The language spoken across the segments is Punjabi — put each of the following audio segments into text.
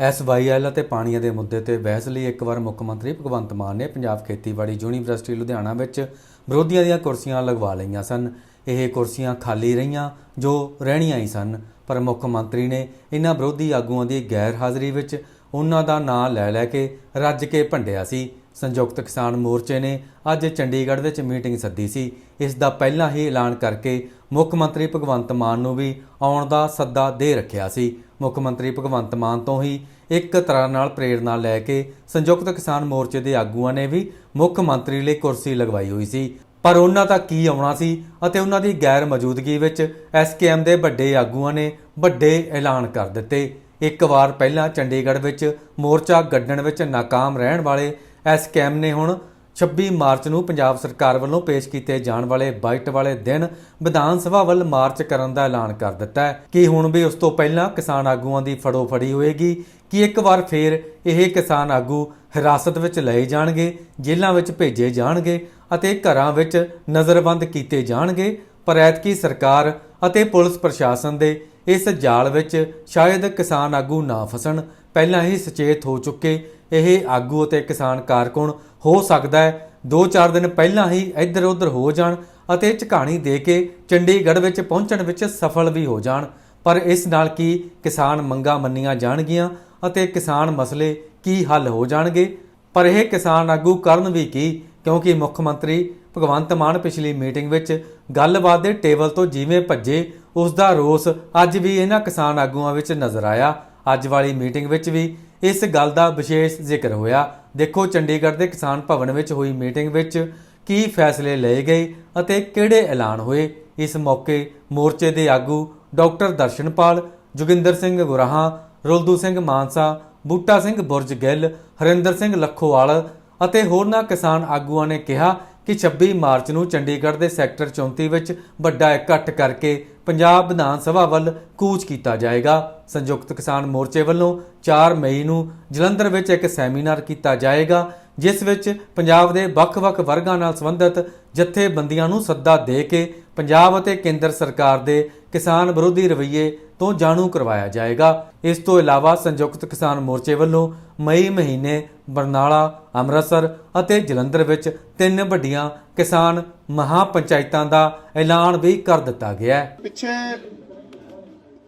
ਐਸਵਾਈਐਲ ਅਤੇ ਪਾਣੀਆਂ ਦੇ ਮੁੱਦੇ ਤੇ ਬਹਿਸ ਲਈ ਇੱਕ ਵਾਰ ਮੁੱਖ ਮੰਤਰੀ ਭਗਵੰਤ ਮਾਨ ਨੇ ਪੰਜਾਬ ਖੇਤੀਬਾੜੀ ਯੂਨੀਵਰਸਿਟੀ ਲੁਧਿਆਣਾ ਵਿੱਚ ਵਿਰੋਧੀਆਂ ਦੀਆਂ ਕੁਰਸੀਆਂ ਲਗਵਾ ਲਈਆਂ ਸਨ। ਇਹ ਕੁਰਸੀਆਂ ਖਾਲੀ ਰਹੀਆਂ, ਜੋ ਰਹਿਣੀਆਂ ਹੀ ਸਨ, ਪਰ ਮੁੱਖ ਮੰਤਰੀ ਨੇ ਇਹਨਾਂ ਵਿਰੋਧੀ ਆਗੂਆਂ ਦੀ ਗੈਰ ਹਾਜ਼ਰੀ ਵਿੱਚ ਉਹਨਾਂ ਦਾ ਨਾਂ ਲੈ ਲੈ ਕੇ ਰੱਜ ਕੇ ਭੰਡਿਆ ਸੀ। ਸੰਯੁਕਤ ਕਿਸਾਨ ਮੋਰਚੇ ਨੇ ਅੱਜ ਚੰਡੀਗੜ੍ਹ ਵਿੱਚ ਮੀਟਿੰਗ ਸੱਦੀ ਸੀ। ਇਸ ਦਾ ਪਹਿਲਾਂ ਹੀ ਐਲਾਨ ਕਰਕੇ ਮੁੱਖ ਮੰਤਰੀ ਭਗਵੰਤ ਮਾਨ ਨੂੰ ਵੀ ਆਉਣ ਦਾ ਸੱਦਾ ਦੇ ਰੱਖਿਆ ਸੀ। ਮੁੱਖ ਮੰਤਰੀ ਭਗਵੰਤ ਮਾਨ ਤੋਂ ਹੀ ਇੱਕ ਤਰ੍ਹਾਂ ਨਾਲ ਪ੍ਰੇਰਣਾ ਲੈ ਕੇ ਸੰਯੁਕਤ ਕਿਸਾਨ ਮੋਰਚੇ ਦੇ ਆਗੂਆਂ ਨੇ ਵੀ ਮੁੱਖ ਮੰਤਰੀ ਲਈ ਕੁਰਸੀ ਲਗਵਾਈ ਹੋਈ ਸੀ। ਪਰ ਉਹਨਾਂ ਦਾ ਕੀ ਆਉਣਾ ਸੀ ਅਤੇ ਉਹਨਾਂ ਦੀ ਗੈਰ ਮੌਜੂਦਗੀ ਵਿੱਚ ਐਸਕੇਐਮ ਦੇ ਵੱਡੇ ਆਗੂਆਂ ਨੇ ਵੱਡੇ ਐਲਾਨ ਕਰ ਦਿੱਤੇ। ਇੱਕ ਵਾਰ ਪਹਿਲਾਂ ਚੰਡੀਗੜ੍ਹ ਵਿੱਚ ਮੋਰਚਾ ਗੱਡਣ ਵਿੱਚ ਨਾਕਾਮ ਰਹਿਣ ਵਾਲੇ ਇਸ ਐਸਕੇਐਮ ਨੇ ਹੁਣ 26 ਮਾਰਚ ਨੂੰ ਪੰਜਾਬ ਸਰਕਾਰ ਵੱਲੋਂ ਪੇਸ਼ ਕੀਤੇ ਜਾਣ ਵਾਲੇ ਬਾਈਟ ਵਾਲੇ ਦਿਨ ਵਿਧਾਨ ਸਭਾ ਵੱਲ ਮਾਰਚ ਕਰਨ ਦਾ ਐਲਾਨ ਕਰ ਦਿੱਤਾ ਹੈ। ਕਿ ਹੁਣ ਵੀ ਉਸ ਤੋਂ ਪਹਿਲਾਂ ਕਿਸਾਨ ਆਗੂਆਂ ਦੀ ਫੜੋ ਫੜੀ ਹੋਏਗੀ? ਕਿ ਇੱਕ ਵਾਰ ਫੇਰ ਇਹ ਕਿਸਾਨ ਆਗੂ ਹਿਰਾਸਤ ਵਿੱਚ ਲਏ ਜਾਣਗੇ, ਜੇਲ੍ਹਾਂ ਵਿੱਚ ਭੇਜੇ ਜਾਣਗੇ ਅਤੇ ਘਰਾਂ ਵਿੱਚ ਨਜ਼ਰਬੰਦ ਕੀਤੇ ਜਾਣਗੇ? ਪਰ ਐਤਕੀ ਸਰਕਾਰ ਅਤੇ ਪੁਲਿਸ ਪ੍ਰਸ਼ਾਸਨ ਦੇ ਇਸ ਜਾਲ ਵਿੱਚ ਸ਼ਾਇਦ ਕਿਸਾਨ ਆਗੂ ਨਾ ਫਸਣ। ਪਹਿਲਾਂ ਹੀ ਸੁਚੇਤ ਹੋ ਚੁੱਕੇ। ਇਹ ਆਗੂ ਅਤੇ ਕਿਸਾਨ ਕਾਰਕੁਨ ਹੋ ਸਕਦਾ ਹੈ। 2-4 ਦਿਨ ਪਹਿਲਾਂ ਹੀ ਇੱਧਰ ਉੱਧਰ ਹੋ ਜਾਣ ਅਤੇ ਝਕਾਣੀ ਦੇ ਕੇ ਚੰਡੀਗੜ੍ਹ ਵਿੱਚ ਪਹੁੰਚਣ ਵਿੱਚ ਸਫਲ ਵੀ ਹੋ ਜਾਣ। ਪਰ ਇਸ ਨਾਲ ਕੀ ਕਿਸਾਨ ਮੰਗਾਂ ਮੰਨੀਆਂ ਜਾਣਗੀਆਂ ਅਤੇ ਕਿਸਾਨ ਮਸਲੇ ਕੀ ਹੱਲ ਹੋ ਜਾਣਗੇ? ਪਰ ਇਹ ਕਿਸਾਨ ਆਗੂ ਕਰਨ ਵੀ ਕੀ? ਕਿਉਂਕਿ ਮੁੱਖ ਮੰਤਰੀ ਭਗਵੰਤ ਮਾਨ ਪਿਛਲੀ ਮੀਟਿੰਗ ਵਿੱਚ ਗੱਲਬਾਤ ਦੇ ਟੇਬਲ ਤੋਂ ਜਿਵੇਂ ਭੱਜੇ ਉਸ ਦਾ ਰੋਸ ਅੱਜ ਵੀ ਇਹਨਾਂ ਕਿਸਾਨ ਆਗੂਆਂ ਵਿੱਚ ਨਜ਼ਰ ਆਇਆ। ਅੱਜ ਵਾਲੀ ਮੀਟਿੰਗ ਵਿੱਚ ਵੀ ਇਸ ਗੱਲ ਦਾ ਵਿਸ਼ੇਸ਼ ਜ਼ਿਕਰ ਹੋਇਆ। ਦੇਖੋ ਚੰਡੀਗੜ੍ਹ ਦੇ ਕਿਸਾਨ ਭਵਨ ਵਿੱਚ ਹੋਈ ਮੀਟਿੰਗ ਵਿੱਚ ਕੀ ਫੈਸਲੇ ਲਏ ਗਏ ਅਤੇ ਕਿਹੜੇ ਐਲਾਨ ਹੋਏ। ਇਸ ਮੌਕੇ ਮੋਰਚੇ ਦੇ ਆਗੂ ਡਾਕਟਰ ਦਰਸ਼ਨਪਾਲ, ਜੋਗਿੰਦਰ ਸਿੰਘ ਗੁਰਾਹਾਂ, ਰੁਲਦੂ ਸਿੰਘ ਮਾਨਸਾ, ਬੂਟਾ ਸਿੰਘ ਬੁਰਜ ਗਿੱਲ, ਹਰਿੰਦਰ ਸਿੰਘ ਲੱਖੋਵਾਲ ਅਤੇ ਹੋਰਨਾਂ ਕਿਸਾਨ ਆਗੂਆਂ ਨੇ ਕਿਹਾ ਕਿ 26 ਮਾਰਚ ਨੂੰ ਚੰਡੀਗੜ੍ਹ ਦੇ ਸੈਕਟਰ 34 ਵਿੱਚ ਵੱਡਾ ਇਕੱਠ ਕਰਕੇ ਪੰਜਾਬ ਵਿਧਾਨ ਸਭਾ ਵੱਲ ਕੂਚ ਕੀਤਾ ਜਾਏਗਾ। ਸੰਯੁਕਤ ਕਿਸਾਨ ਮੋਰਚੇ ਵੱਲੋਂ 4 ਮਈ ਨੂੰ ਜਲੰਧਰ ਵਿੱਚ ਇੱਕ ਸੈਮੀਨਾਰ ਕੀਤਾ ਜਾਏਗਾ, ਜਿਸ ਵਿੱਚ ਪੰਜਾਬ ਦੇ ਵੱਖ-ਵੱਖ ਵਰਗਾਂ ਨਾਲ ਸੰਬੰਧਿਤ ਜਥੇਬੰਦੀਆਂ ਨੂੰ ਸੱਦਾ ਦੇ ਕੇ ਪੰਜਾਬ ਅਤੇ ਕੇਂਦਰ ਸਰਕਾਰ ਦੇ ਕਿਸਾਨ ਵਿਰੋਧੀ ਰਵੱਈਏ ਤੋਂ ਜਾਣੂ ਕਰਵਾਇਆ ਜਾਏਗਾ। ਇਸ ਤੋਂ ਇਲਾਵਾ ਸੰਯੁਕਤ ਕਿਸਾਨ ਮੋਰਚੇ ਵੱਲੋਂ ਮਈ ਮਹੀਨੇ ਬਰਨਾਲਾ, ਅੰਮ੍ਰਿਤਸਰ ਅਤੇ ਜਲੰਧਰ ਵਿੱਚ ਤਿੰਨ ਵੱਡੀਆਂ ਕਿਸਾਨ ਮਹਾ ਪੰਚਾਇਤਾਂ ਦਾ ਐਲਾਨ ਵੀ ਕਰ ਦਿੱਤਾ ਗਿਆ ਹੈ। ਪਿੱਛੇ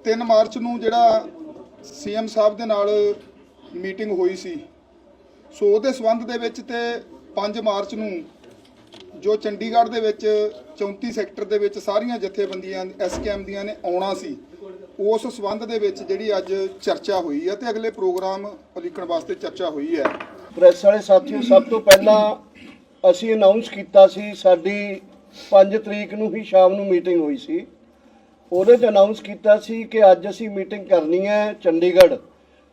3 ਮਾਰਚ ਨੂੰ ਜਿਹੜਾ ਸੀਐਮ ਸਾਹਿਬ ਦੇ ਨਾਲ ਮੀਟਿੰਗ ਹੋਈ ਸੀ, ਸੋ ਉਹਦੇ ਸਬੰਧ ਦੇ ਵਿੱਚ ਤੇ 5 ਮਾਰਚ ਨੂੰ ਜੋ ਚੰਡੀਗੜ੍ਹ ਦੇ ਵਿੱਚ 34 ਸੈਕਟਰ ਦੇ ਵਿੱਚ ਸਾਰੀਆਂ ਜਥੇਬੰਦੀਆਂ ਐਸਕੇਐਮ ਦੀਆਂ ਨੇ ਆਉਣਾ ਸੀ, ਉਸ ਸਬੰਧ ਦੇ ਵਿੱਚ ਜਿਹੜੀ ਅੱਜ ਚਰਚਾ ਹੋਈ ਹੈ ਤੇ ਅਗਲੇ ਪ੍ਰੋਗਰਾਮ ਉਲੀਕਣ ਵਾਸਤੇ ਚਰਚਾ ਹੋਈ ਹੈ। ਪ੍ਰੈਸ ਵਾਲੇ ਸਾਥੀਓ, ਸਭ ਤੋਂ ਪਹਿਲਾਂ ਅਸੀਂ ਅਨਾਉਂਸ ਕੀਤਾ ਸੀ, ਸਾਡੀ 5 ਤਰੀਕ ਨੂੰ ਹੀ ਸ਼ਾਮ ਨੂੰ ਮੀਟਿੰਗ ਹੋਈ ਸੀ। ਉਹਦੇ 'ਚ ਅਨਾਉਂਸ ਕੀਤਾ ਸੀ ਕਿ ਅੱਜ ਅਸੀਂ ਮੀਟਿੰਗ ਕਰਨੀ ਹੈ ਚੰਡੀਗੜ੍ਹ।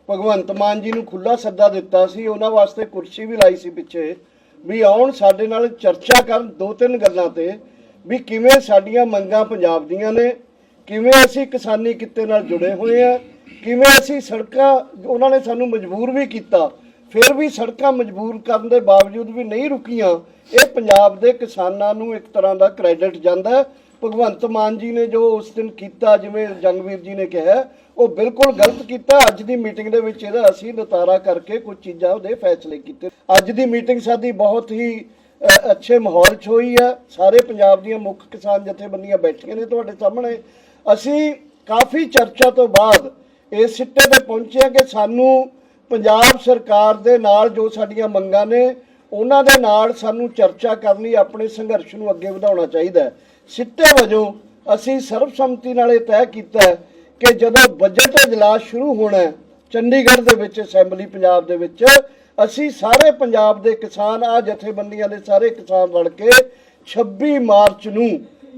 ਭਗਵੰਤ ਮਾਨ ਜੀ ਨੂੰ ਖੁੱਲਾ ਸੱਦਾ ਦਿੱਤਾ ਸੀ, ਉਹਨਾਂ ਵਾਸਤੇ ਕੁਰਸੀ ਵੀ ਲਾਈ ਸੀ ਪਿੱਛੇ। ਵੀ ਆਉਣ ਸਾਡੇ ਨਾਲ ਚਰਚਾ ਕਰਨ ਦੋ ਤਿੰਨ ਗੱਲਾਂ ਤੇ ਵੀ ਕਿਵੇਂ ਸਾਡੀਆਂ ਮੰਗਾਂ ਪੰਜਾਬ ਦੀਆਂ ਨੇ, ਕਿਵੇਂ ਅਸੀਂ ਕਿਸਾਨੀ ਕਿੱਤੇ ਨਾਲ ਜੁੜੇ ਹੋਏ ਆ, ਕਿਵੇਂ ਅਸੀਂ ਸੜਕਾਂ ਉਹਨਾਂ ਨੇ ਸਾਨੂੰ ਮਜਬੂਰ ਵੀ ਕੀਤਾ, ਫਿਰ ਵੀ ਸੜਕਾਂ ਮਜਬੂਰ ਕਰਨ ਦੇ ਬਾਵਜੂਦ ਵੀ ਨਹੀਂ ਰੁਕੀਆਂ, ਇਹ ਪੰਜਾਬ ਦੇ ਕਿਸਾਨਾਂ ਨੂੰ ਇੱਕ ਤਰ੍ਹਾਂ ਦਾ ਕ੍ਰੈਡਿਟ ਜਾਂਦਾ ਭਗਵੰਤ ਮਾਨ ਜੀ ਨੇ ਜੋ ਉਸ ਦਿਨ ਕੀਤਾ, ਜਿਵੇਂ ਜੰਗਵੀਰ ਜੀ ਨੇ ਕਿਹਾ ਉਹ ਬਿਲਕੁਲ ਗਲਤ ਕੀਤਾ। ਅੱਜ ਦੀ ਮੀਟਿੰਗ ਦੇ ਵਿੱਚ ਇਹਦਾ ਅਸੀਂ ਨਤਾਰਾ ਕਰਕੇ ਕੁਝ ਚੀਜ਼ਾਂ ਉਹਦੇ ਫੈਸਲੇ ਕੀਤੇ। ਅੱਜ ਦੀ ਮੀਟਿੰਗ ਸਾਡੀ ਬਹੁਤ ਹੀ ਅੱਛੇ ਮਾਹੌਲ 'ਚ ਹੋਈ ਆ। ਸਾਰੇ ਪੰਜਾਬ ਦੀਆਂ ਮੁੱਖ ਕਿਸਾਨ ਜਥੇਬੰਦੀਆਂ ਬੈਠੀਆਂ ਨੇ ਤੁਹਾਡੇ ਸਾਹਮਣੇ। ਅਸੀਂ ਕਾਫੀ ਚਰਚਾ ਤੋਂ ਬਾਅਦ ਇਸ ਸਿੱਟੇ ਤੇ ਪਹੁੰਚੇ ਹਾਂ ਕਿ ਸਾਨੂੰ ਪੰਜਾਬ ਸਰਕਾਰ ਦੇ ਨਾਲ ਜੋ ਸਾਡੀਆਂ ਮੰਗਾਂ ਨੇ, ਉਹਨਾਂ ਦੇ ਨਾਲ ਸਾਨੂੰ ਚਰਚਾ ਕਰਨ ਲਈ ਆਪਣੇ ਸੰਘਰਸ਼ ਨੂੰ ਅੱਗੇ ਵਧਾਉਣਾ ਚਾਹੀਦਾ ਸਿੱਟੇ ਵਜੋਂ ਅਸੀਂ ਸਰਬਸੰਮਤੀ ਨਾਲ ਇਹ ਤੈਅ ਕੀਤਾ ਕਿ ਜਦੋਂ ਬਜਟ ਇਜਲਾਸ ਸ਼ੁਰੂ ਹੋਣਾ ਹੈ, ਚੰਡੀਗੜ੍ਹ ਦੇ ਵਿੱਚ ਅਸੈਂਬਲੀ ਪੰਜਾਬ ਦੇ ਵਿੱਚ, ਅਸੀਂ ਸਾਰੇ ਪੰਜਾਬ ਦੇ ਕਿਸਾਨ ਆ ਜਥੇਬੰਦੀਆਂ ਦੇ ਸਾਰੇ ਕਿਸਾਨ ਰਲ ਕੇ 26 ਮਾਰਚ ਨੂੰ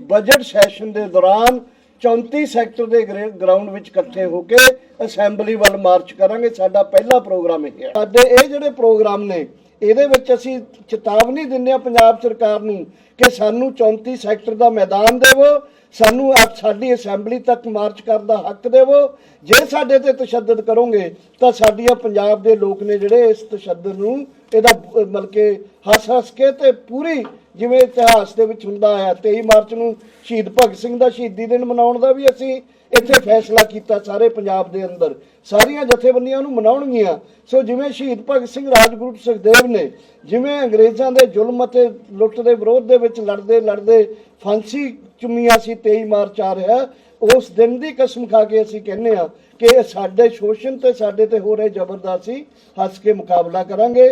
ਬਜਟ ਸੈਸ਼ਨ ਦੇ ਦੌਰਾਨ 34 ਸੈਕਟਰ ਦੇ ਗਰੇ- ਗਰਾਊਂਡ ਵਿੱਚ ਇਕੱਠੇ ਹੋ ਕੇ ਅਸੈਂਬਲੀ ਵੱਲ ਮਾਰਚ ਕਰਾਂਗੇ। ਸਾਡਾ ਪਹਿਲਾ ਪ੍ਰੋਗਰਾਮ ਇਹ ਹੈ। ਸਾਡੇ ਇਹ ਜਿਹੜੇ ਪ੍ਰੋਗਰਾਮ ਨੇ ਇਹਦੇ ਵਿੱਚ ਅਸੀਂ ਚੇਤਾਵਨੀ ਦਿੰਦੇ ਆ ਪੰਜਾਬ ਸਰਕਾਰ ਨੂੰ ਕਿ ਸਾਨੂੰ 34 ਸੈਕਟਰ ਦਾ ਮੈਦਾਨ ਦੇਵੋ, ਸਾਨੂੰ ਆਪ ਸਾਡੀ ਅਸੈਂਬਲੀ ਤੱਕ ਮਾਰਚ ਕਰਨ ਦਾ ਹੱਕ ਦੇਵੋ। ਜੇ ਸਾਡੇ ਤੇ ਤਸ਼ੱਦਦ ਕਰੋਗੇ, ਤਾਂ ਸਾਡੀਆਂ ਪੰਜਾਬ ਦੇ ਲੋਕ ਨੇ ਜਿਹੜੇ ਇਸ ਤਸ਼ੱਦਦ ਨੂੰ, ਇਹਦਾ ਮਤਲਬ ਕਿ ਹੱਸ ਹੱਸ ਕੇ ਤੇ ਪੂਰੀ ਜਿਵੇਂ ਇਤਿਹਾਸ ਦੇ ਵਿੱਚ ਹੁੰਦਾ ਹੈ 23 ਮਾਰਚ ਨੂੰ ਸ਼ਹੀਦ ਭਗਤ ਸਿੰਘ ਦਾ ਸ਼ਹੀਦੀ ਦਿਨ ਮਨਾਉਣ ਦਾ ਵੀ ਅਸੀਂ ਇੱਥੇ ਫੈਸਲਾ ਕੀਤਾ ਸਾਰੇ ਪੰਜਾਬ ਦੇ ਅੰਦਰ। ਸਾਰੀਆਂ ਜਥੇਬੰਦੀਆਂ ਨੂੰ ਮਨਾਉਣਗੀਆਂ। ਸੋ ਜਿਵੇਂ ਸ਼ਹੀਦ ਭਗਤ ਸਿੰਘ, ਰਾਜਗੁਰੂ ਸੁਖਦੇਵ ਨੇ, ਜਿਵੇਂ ਅੰਗਰੇਜ਼ਾਂ ਦੇ ਜ਼ੁਲਮ ਅਤੇ ਲੁੱਟ ਦੇ ਵਿਰੋਧ ਦੇ ਵਿੱਚ ਲੜਦੇ ਲੜਦੇ ਫਾਂਸੀ ਚੁੰਮੀਆਂ ਸੀ 23 ਮਾਰਚ ਆ ਰਿਹਾ, ਉਸ ਦਿਨ ਦੀ ਕਸਮ ਖਾ ਕੇ ਅਸੀਂ ਕਹਿੰਦੇ ਆ ਕਿ ਇਹ ਸਾਡੇ ਸ਼ੋਸ਼ਣ ਤੇ ਸਾਡੇ ਤੇ ਹੋ ਰਹੇ ਜ਼ਬਰਦਸਤੀ ਹੱਸ ਕੇ ਮੁਕਾਬਲਾ ਕਰਾਂਗੇ।